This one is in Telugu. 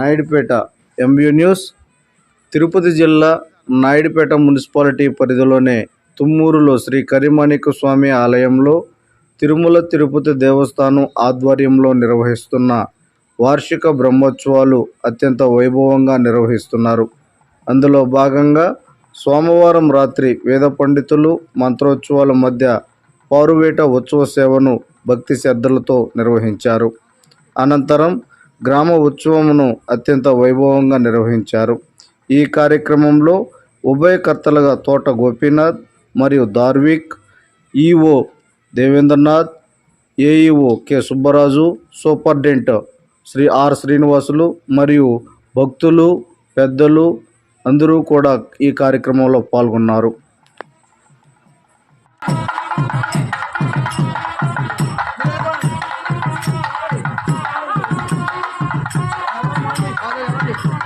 నాయుడుపేట ఎంబీ న్యూస్ తిరుపతి జిల్లా నాయుడుపేట మున్సిపాలిటీ పరిధిలోనే తుమ్మూరులో శ్రీ కరిమాణిక స్వామి ఆలయంలో తిరుమల తిరుపతి దేవస్థానం ఆధ్వర్యంలో నిర్వహిస్తున్న వార్షిక బ్రహ్మోత్సవాలు అత్యంత వైభవంగా నిర్వహిస్తున్నారు. అందులో భాగంగా సోమవారం రాత్రి వేద పండితులు మంత్రోత్సవాల మధ్య పారువేట ఉత్సవ సేవను భక్తి శ్రద్ధలతో నిర్వహించారు. అనంతరం గ్రామ ఉత్సవమును అత్యంత వైభవంగా నిర్వహించారు. ఈ కార్యక్రమంలో ఉభయకర్తలుగా తోట గోపీనాథ్ మరియు Darvik EO Devendranath AEO K Subbaraju superintendent Shri R Srinivasulu మరియు భక్తులు పెద్దలు అందరూ కూడా ఈ కార్యక్రమంలో పాల్గొన్నారు. Vale, vale.